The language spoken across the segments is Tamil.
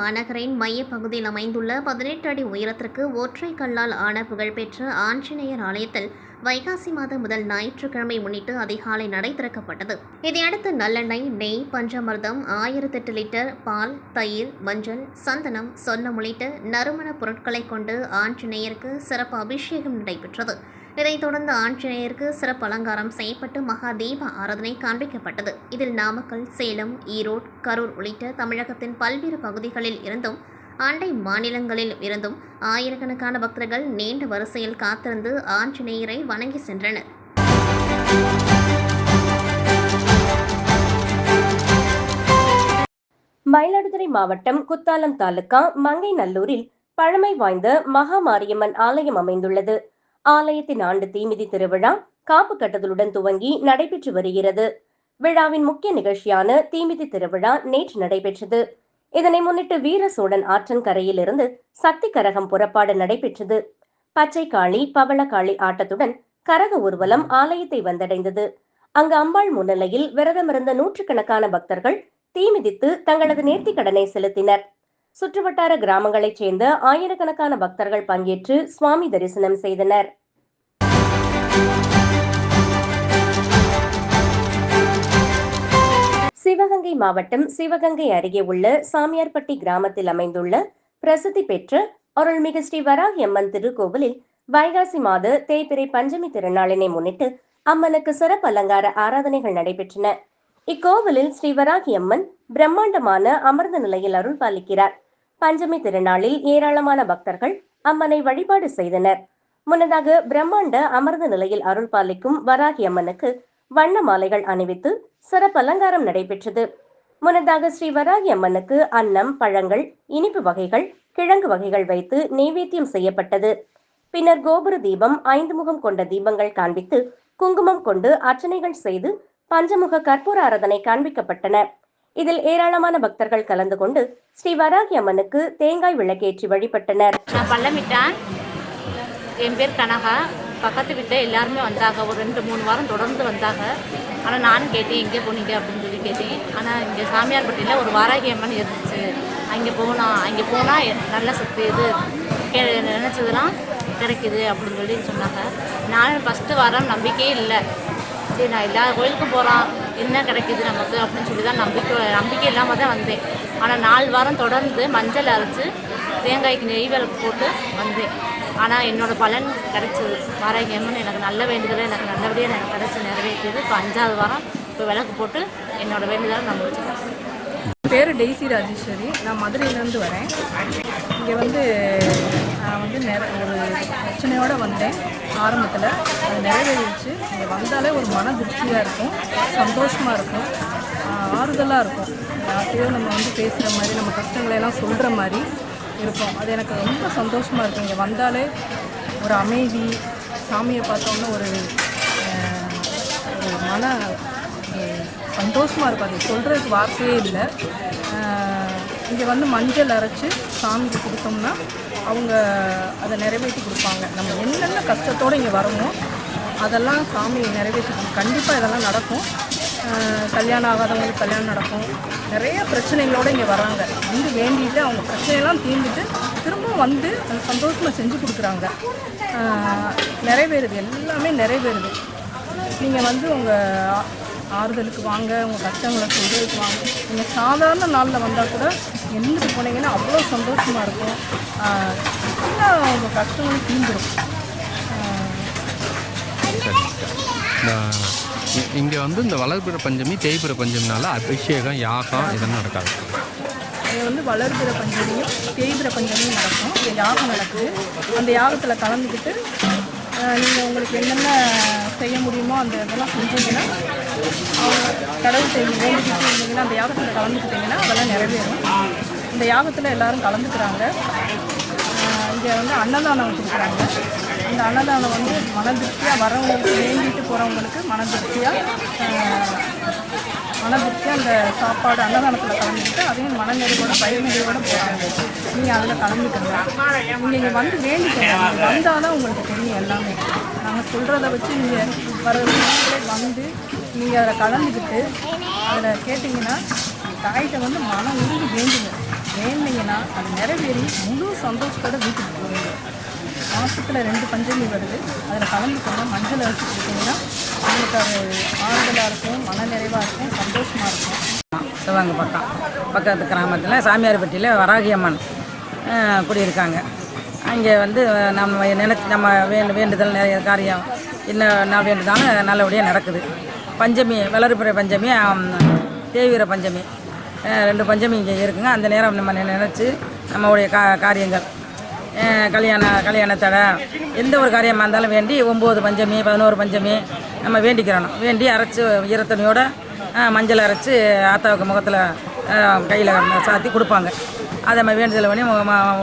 மாநகரின் மையப்பகுதியில் அமைந்துள்ள பதினெட்டு அடி உயரத்திற்கு ஒற்றை கல்லால் ஆன புகழ்பெற்ற ஆஞ்சநேயர் ஆலயத்தில் வைகாசி மாதம் முதல் ஞாயிற்றுக்கிழமை முன்னிட்டு அதிகாலை நடை திறக்கப்பட்டது. இதையடுத்து நல்லெண்ணெய் நெய் பஞ்சமிர்தம் ஆயிரத்தெட்டு லிட்டர் பால் தயிர் மஞ்சள் சந்தனம் சொன்னம் உள்ளிட்ட நறுமணப் பொருட்களை கொண்டு ஆஞ்சநேயருக்கு சிறப்பு அபிஷேகம் நடைபெற்றது. இதைத் தொடர்ந்து ஆஞ்சநேயருக்கு சிறப்பு அலங்காரம் செய்யப்பட்டு மகா தீப ஆராதனை காண்பிக்கப்பட்டது. இதில் நாமக்கல் சேலம் ஈரோடு கரூர் உள்ளிட்ட தமிழகத்தின் பல்வேறு பகுதிகளில் இருந்தும் அண்டை மாநிலங்களில் இருந்தும் ஆயிரக்கணக்கான பக்தர்கள் நீண்ட வரிசையில் காத்திருந்து ஆஞ்சநேயரை வணங்கி சென்றனர். மயிலாடுதுறை மாவட்டம் குத்தாலம் தாலுகா மங்கைநல்லூரில் பழமை வாய்ந்த மகா மாரியம்மன் ஆலயம் அமைந்துள்ளது. ஆலயத்தின் ஆண்டு தீமிதி திருவிழா காப்பு கட்டுதலுடன் துவங்கி நடைபெற்று வருகிறது. விழாவின் முக்கிய நிகழ்ச்சியான தீமிதி திருவிழா நேற்று நடைபெற்றது. இதனை முன்னிட்டு வீர சோழன் ஆற்றன் சக்தி கரகம் புறப்பாடு நடைபெற்றது. பச்சை காளி பவளக்காளி ஆட்டத்துடன் கரக ஊர்வலம் ஆலயத்தை வந்தடைந்தது. அங்கு அம்பாள் முன்னிலையில் விரதமிருந்த நூற்றுக்கணக்கான பக்தர்கள் தீமிதித்து தங்களது நேர்த்திக் கடனை செலுத்தினர். சுற்றுவட்டார கிராமங்களைச் சேர்ந்த ஆயிரக்கணக்கான பக்தர்கள் பங்கேற்று சுவாமி தரிசனம் செய்தனர். சிவகங்கை மாவட்டம் சிவகங்கை அருகே உள்ள சாமியார்பட்டி கிராமத்தில் அமைந்துள்ள பிரசித்தி பெற்ற அருள்மிகு ஸ்ரீ வராகி அம்மன் திருக்கோவிலில் வைகாசி மாத தேய்பிறை பஞ்சமி திருநாளினை முன்னிட்டு அம்மனுக்கு சிறப்பு அலங்கார ஆராதனைகள் நடைபெற்றன. இக்கோவிலில் ஸ்ரீ வராகி அம்மன் பிரம்மாண்டமான அமர்ந்த நிலையில் அருள் பாலிக்கிறார் பஞ்சமி திருநாளில் ஏராளமான பக்தர்கள் அம்மனை வழிபாடு செய்தனர். முன்னதாக பிரம்மாண்ட அமர்ந்த நிலையில் அருள் பாலிக்கும் வராகி அம்மனுக்கு வண்ண மாலைகள் அணிவித்து சிறப்பு அலங்காரம் நடைபெற்றது. முன்னதாக ஸ்ரீ வராகி அம்மனுக்கு அன்னம் பழங்கள் இனிப்பு வகைகள் கிழங்கு வகைகள் வைத்து நெய்வேத்தியம் செய்யப்பட்டது. பின்னர் கோபுர தீபம் ஐந்து முகம் கொண்ட தீபங்கள் காண்பித்து குங்குமம் கொண்டு அர்ச்சனைகள் செய்து பஞ்சமுக கற்பூர ஆராதனை காண்பிக்கப்பட்டன. இதில் ஏராளமான பக்தர்கள் கலந்து கொண்டு ஸ்ரீ வராகி அம்மனுக்கு தேங்காய் விளக்கேற்றி வழிபட்டனர். நான் பள்ளமிட்டேன். என் பேர் கனகா. பக்கத்து வீட்டில் எல்லாருமே வந்தாங்க. ஒரு ரெண்டு மூணு வாரம் தொடர்ந்து வந்தாங்க. ஆனால் நானும் கேட்டேன் எங்கே போனீங்க? அப்படின்னு சொல்லி கேட்டேன். ஆனால் இங்கே சாமியார்பட்டியில் ஒரு வாராகி அம்மன் இருந்துச்சு. அங்கே போனோம் அங்கே போனால் நல்ல சக்தி இது கே நினச்சதெல்லாம் கிடைக்குது அப்படின்னு சொல்லி சொன்னாங்க. நானும் ஃபஸ்ட்டு வாரம் நம்பிக்கையே இல்லை. சரி நான் எல்லா கோயிலுக்கும் போகிறான் என்ன கிடைக்குது நமக்கு அப்படின்னு சொல்லி தான் நம்பிக்கை நம்பிக்கை இல்லாமல் தான் வந்தேன். ஆனால் நாலு வாரம் தொடர்ந்து மஞ்சள் அரைச்சி தேங்காய்க்கு நெய் விளக்கு போட்டு வந்தேன். ஆனால் என்னோடய பலன் கிடைச்சது. வாராகி எனக்கு நல்ல வேண்டுதலை எனக்கு நல்லபடியாக எனக்கு கிடச்சி நிறைவேற்றியது. இப்போ அஞ்சாவது வாரம் இப்போ விளக்கு போட்டு என்னோட வேண்டுதலை நான் முடிச்சுட்டேன். என் பேர் டெய்ஸி ராஜேஸ்வரி. நான் மதுரையிலேருந்து வரேன். இங்கே வந்து நான் வந்து நிற ஒரு பிரச்சனையோடு வந்தேன் ஆரம்பத்தில். அது நிறைவேறிடுச்சு. இங்கே வந்தாலே ஒரு மன திருப்தியாக இருக்கும் சந்தோஷமாக இருக்கும் ஆறுதலாக இருக்கும். யார்கிட்டயோ நம்ம வந்து பேசுகிற மாதிரி நம்ம கஷ்டங்களை எல்லாம் சொல்கிற மாதிரி இருக்கும். அது எனக்கு ரொம்ப சந்தோஷமாக இருக்கும். இங்கே வந்தாலே ஒரு அமைதி சாமியை பார்த்தோன்னே ஒரு ஒரு மன சந்தோஷமாக இருக்கும். அது சொல்கிறதுக்கு வார்த்தையே இல்லை. இங்கே வந்து மஞ்சள் அரைச்சி சாமிக்கு கொடுத்தோம்னா அவங்க அதை நிறைவேற்றி கொடுப்பாங்க. நம்ம என்னென்ன கஷ்டத்தோடு இங்கே வரமோ அதெல்லாம் சாமி நிறைவேற்றி கண்டிப்பாக இதெல்லாம் நடக்கும். கல்யாணம் ஆகாதவங்களுக்கு கல்யாணம் நடக்கும். நிறைய பிரச்சனைகளோடு இங்கே வராங்க வந்து வேண்டிட்டு அவங்க பிரச்சனையெல்லாம் தீர்ந்துட்டு திரும்பவும் வந்து அந்த சந்தோஷமாக செஞ்சு கொடுக்குறாங்க. நிறைவேறுது. எல்லாமே நிறைவேறுது. நீங்கள் வந்து உங்கள் ஆறுதலுக்கு வாங்க உங்கள் கஷ்டங்களை சொல்கிறதுக்கு வாங்க. நீங்கள் சாதாரண நாளில் வந்தால் கூட எழுந்துட்டு போனீங்கன்னா அவ்வளோ சந்தோஷமாக இருக்கும். ஆஹ் எல்லா உங்கள் கஷ்டங்களும் தீந்துடும் இந்த இங்கே வந்து இந்த வளர்பிற பஞ்சமி தேய்பிற பஞ்சமினால அபிஷேகம் யாகம் இதெல்லாம் நடக்காது. இது வந்து வளர்பிற பஞ்சமியும் தேய்பிற பஞ்சமியும் நடக்கும். இங்கே யாகம் நடக்குது. அந்த யாகத்தில் கலந்துக்கிட்டு நீங்கள் உங்களுக்கு என்னென்ன செய்ய முடியுமோ அந்த இதெல்லாம் செஞ்சீங்கன்னா கடவுள் செய்யும் வேண்டிக்கிட்டு இருந்தீங்கன்னா அந்த யாகத்தில் கலந்துக்கிட்டிங்கன்னா அதெல்லாம் நிறைவேறும். இந்த யாகத்தில் எல்லாரும் கலந்துக்கிறாங்க. இங்கே வந்து அன்னதானம் கொடுக்குறாங்க அந்த அன்னதானம் வந்து மன திருப்தியாக வரவங்களுக்கு வேண்டிட்டு போகிறவங்களுக்கு மன திருப்தியாக மன திருப்தியாக அந்த சாப்பாடு அன்னதானத்தில் கலந்துக்கிட்டு அதையும் மனநிறைவோட பயநிறைவோட போகிறாங்க நீங்கள் அதில் கலந்துக்கங்க. நீங்கள் இங்கே வந்து வேண்டிக்கங்க. வந்தால் தான் உங்களுக்கு தெரியும் எல்லாமே. நாங்கள் சொல்கிறத வச்சு நீங்கள் வர வந்து நீங்கள் அதில் கலந்துக்கிட்டு அதில் கேட்டிங்கன்னா தாயிட்ட வந்து மனம் உருகி வேண்டுங்க. வேண்டிங்கன்னா அது நிறைவேறி முழு சந்தோஷத்தோட வீட்டுக்கு போவீங்க. மாதத்தில் ரெண்டு பஞ்சமி வருது. அதில் கலந்துக்கோங்க. மஞ்சள் அரைச்சி கொடுத்தீங்கன்னா உங்களுக்கு அது ஆறுதலாக இருக்கும் மனநிறைவாக இருக்கும் சந்தோஷமாக இருக்கும். சிவகங்கை பக்கம் பக்கத்து கிராமத்தில் சாமியார்பட்டியில் வராகியம்மன் குடியிருக்காங்க. அங்கே வந்து நம்ம நினச்சி நம்ம வேண்டு வேண்டுதல் நிறைய காரியம் என்ன என்ன வேண்டுதாலும் நல்லபடியாக நடக்குது. பஞ்சமி வளர்பிறை பஞ்சமி தேவீர பஞ்சமி. ரெண்டு பஞ்சமி இங்கே இருக்குங்க. அந்த நேரம் நம்ம நினச்சி நம்மளுடைய கா காரியங்கள். கல்யாண கல்யாணத்தடை எந்த ஒரு காரியமாக இருந்தாலும் வேண்டி ஒம்பது பஞ்சமி பதினோரு பஞ்சமி நம்ம வேண்டிக்கிறணும். வேண்டி அரைச்சி ஈரத்தண்ணியோட மஞ்சள் அரைச்சி ஆத்தாவுக்கு முகத்தில் கையில் சாத்தி கொடுப்பாங்க. அதை நம்ம வேண்டுதல் பண்ணி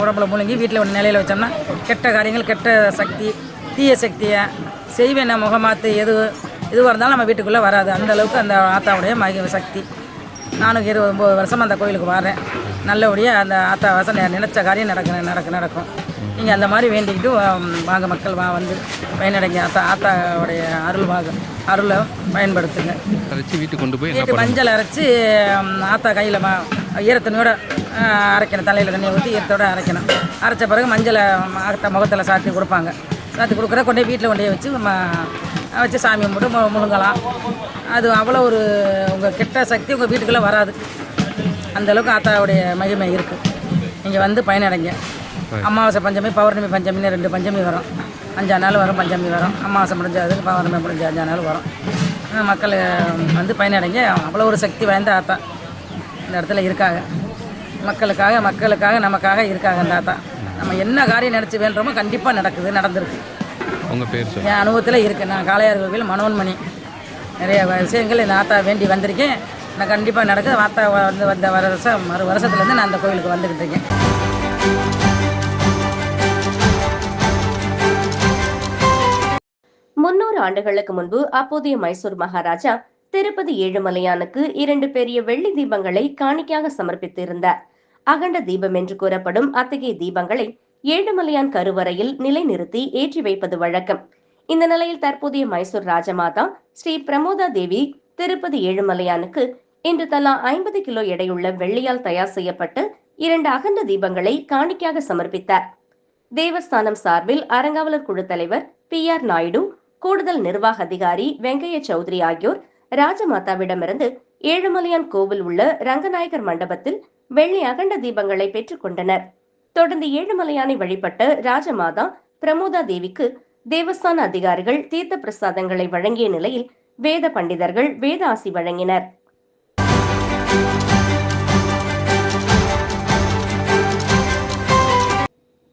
உடம்புல முழுங்கி வீட்டில் ஒன்று நிலையில் வச்சோம்னா கெட்ட காரியங்கள் கெட்ட சக்தி தீய சக்தியை செய்வேன முகமாத்து எது எதுவாக இருந்தாலும் நம்ம வீட்டுக்குள்ளே வராது. அந்த அளவுக்கு அந்த ஆத்தாவுடைய மகி சக்தி. நானும் இருபது ஒம்பது வருஷமாக அந்த கோயிலுக்கு வரேன். நல்லபடியாக அந்த ஆத்தா வாசம் நினச்ச காரியம் நடக்க நடக்க நடக்கும். நீங்கள் அந்த மாதிரி வேண்டிக்கிட்டு வாங்க மக்கள் வா வந்து பயனடைங்க. ஆத்தா ஆத்தாவுடைய அருள் வாங்க அருளை பயன்படுத்துங்க. அரைச்சி வீட்டுக்கு கொண்டு போய் வீட்டு மஞ்சள் அரைச்சி ஆத்தா கையில் ம ஈரத்தண்ணியோட அரைக்கணும். தலையில் தண்ணியை ஊற்றி ஈரத்தோட அரைக்கணும். அரைச்ச பிறகு மஞ்சளை ஆத்தா முகத்தில் சாத்தி கொடுப்பாங்க. சாத்தி கொடுக்குற கொண்டு வீட்டில் கொண்டு வச்சு ம வச்சு சாமி கும்பிட்டு மு முழுங்கலாம். அது அவ்வளோ ஒரு உங்கள் கெட்ட சக்தி உங்கள் வீட்டுக்குள்ளே வராது. அந்த அளவுக்கு ஆத்தாவுடைய மகிமை இருக்குது நீங்கள் வந்து பயனடைங்க. அமாவாசை பஞ்சமி பௌர்ணமி பஞ்சமின்னு ரெண்டு பஞ்சமி வரும். அஞ்சாறு நாள் வரும் பஞ்சமி வரும். அமாவாசை முடிஞ்சாது பௌர்ணமி முடிஞ்ச அஞ்சாறு நாள் வரும். மக்கள் வந்து பயனடைங்க. அவ்வளோ ஒரு சக்தி வாய்ந்த ஆத்தா இந்த இடத்துல இருக்காங்க. மக்களுக்காக மக்களுக்காக நமக்காக இருக்காங்க அந்த ஆத்தா. நம்ம என்ன காரியம் நினச்சி வேண்டுறோமோ கண்டிப்பாக நடக்குது நடந்திருக்கு. உங்கள் பேர் சொல்லுங்கள் என் அனுபவத்தில் இருக்குது நான் காளையார் கோவில் மனோன்மணி. நிறைய விஷயங்கள் இந்த ஆத்தா வேண்டி வந்திருக்கேன். நான் கண்டிப்பாக நடக்குது. ஆத்தா வந்து வந்த வருஷம் மறு வருஷத்துலேருந்து நான் அந்த கோவிலுக்கு வந்துக்கிட்டு இருக்கேன். முன்னூறு ஆண்டுகளுக்கு முன்பு அப்போதைய மைசூர் மகாராஜா திருப்பதி ஏழுமலையானுக்கு இரண்டு பெரிய வெள்ளி தீபங்களை காணிக்கையாக சமர்ப்பித்திருந்தார். அகண்ட தீபம் என்று கூறப்படும் அத்தகைய தீபங்களை ஏழுமலையான் கருவறையில் நிலைநிறுத்தி ஏற்றி வைப்பது வழக்கம். இந்த நிலையில் தற்போதைய மைசூர் ராஜமாதா ஸ்ரீ பிரமோதா தேவி திருப்பதி ஏழுமலையானுக்கு இன்று தலா ஐம்பது கிலோ எடையுள்ள வெள்ளியால் தயார் செய்யப்பட்டு இரண்டு அகண்ட தீபங்களை காணிக்கையாக சமர்ப்பித்தார். தேவஸ்தானம் சார்பில் அறங்காவலர் குழு தலைவர் பி ஆர் நாயுடு கூடுதல் நிர்வாக அதிகாரி வெங்கைய சௌத்ரி ஆகியோர் ராஜமாதாவிடமிருந்து ஏழுமலையான் கோவில் உள்ள ரங்கநாயகர் மண்டபத்தில் வெள்ளி அகண்ட தீபங்களை பெற்றுக் கொண்டனர். தொடர்ந்து ஏழுமலையானை வழிபட்ட ராஜமாதா பிரமோதா தேவிக்கு தேவஸ்தான அதிகாரிகள் தீர்த்த பிரசாதங்களை வழங்கிய நிலையில் வேத பண்டிதர்கள் வேத ஆசி வழங்கினர்.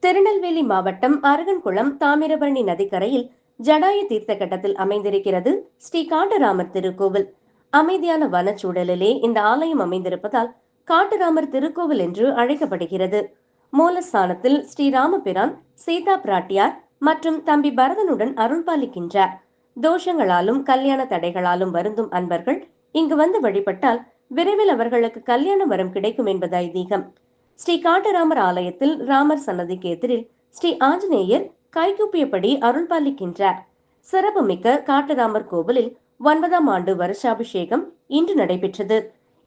திருநெல்வேலி மாவட்டம் அருகன்குளம் தாமிரபரணி நதிக்கரையில் ஜடாயு தீர்த்த கட்டத்தில் அமைந்திருக்கிறது ஸ்ரீ காட்டராமர் திருக்கோவில். அமைதியான வனச்சூழலிலே இந்த ஆலயம் அமைந்திருப்பதால் காட்டுராமர் திருக்கோவில் என்று அழைக்கப்படுகிறது. மூலஸ்தானத்தில் ஸ்ரீராமபிரான் சீதா பிராட்டியார் மற்றும் தம்பி பரதனுடன் அருள்பாலிக்கின்றார். தோஷங்களாலும் கல்யாண தடைகளாலும் வருந்தும் அன்பர்கள் இங்கு வந்து வழிபட்டால் விரைவில் அவர்களுக்கு கல்யாண வரம் கிடைக்கும் என்பது ஐதீகம். ஸ்ரீ காட்டுராமர் ஆலயத்தில் ராமர் சன்னதிக்கு எதிரில் ஸ்ரீ ஆஞ்சநேயர் கைகூப்பியபடி அருள்பாலிக்கின்றார். சிறப்புமிக்க காட்டுராமர் கோவிலில் ஒன்பதாம் ஆண்டு வருஷாபிஷேகம் இன்று நடைபெற்றது.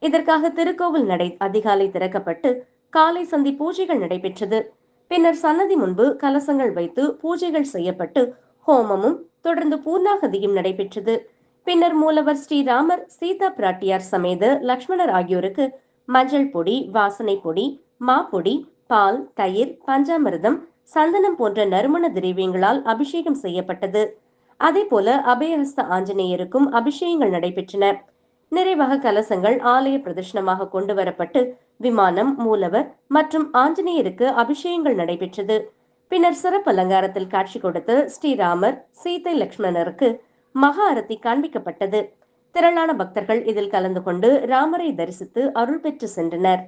இதற்காக திருக்கோவில் நடை அதிகாலை திறக்கப்பட்டு காலை சந்தி பூஜைகள் நடைபெற்றது. பின்னர் சன்னதி முன்பு கலசங்கள் வைத்து பூஜைகள் செய்யப்பட்டு ஹோமமும் தொடர்ந்து பூர்ணாகதியும் நடைபெற்றது. பின்னர் மூலவர் ஸ்ரீராமர் சீதா பிராட்டியார் சமேத லக்ஷ்மணர் ஆகியோருக்கு மஞ்சள் பொடி வாசனை பொடி மாப்பொடி பால் தயிர் பஞ்சாமிர்தம் சந்தனம் போன்ற நறுமண திரவியங்களால் அபிஷேகம் செய்யப்பட்டது. அதேபோல அபயஹஸ்த ஆஞ்சநேயருக்கும் அபிஷேகங்கள் நடைபெற்றன. நிறைவாக கலசங்கள் ஆலய பிரதர்ஷனமாக கொண்டு வரப்பட்டு விமானம் மூலவர் மற்றும் ஆஞ்சநேயருக்கு அபிஷேகங்கள் நடைபெற்றது. பின்னர் சிறப்பு அலங்காரத்தில் காட்சி கொடுத்து ஸ்ரீராமர் சீதை லட்சுமணருக்கு மகா அரத்தி காண்பிக்கப்பட்டது. திரளான பக்தர்கள் இதில் கலந்து கொண்டு ராமரை தரிசித்து அருள் பெற்று சென்றனர்.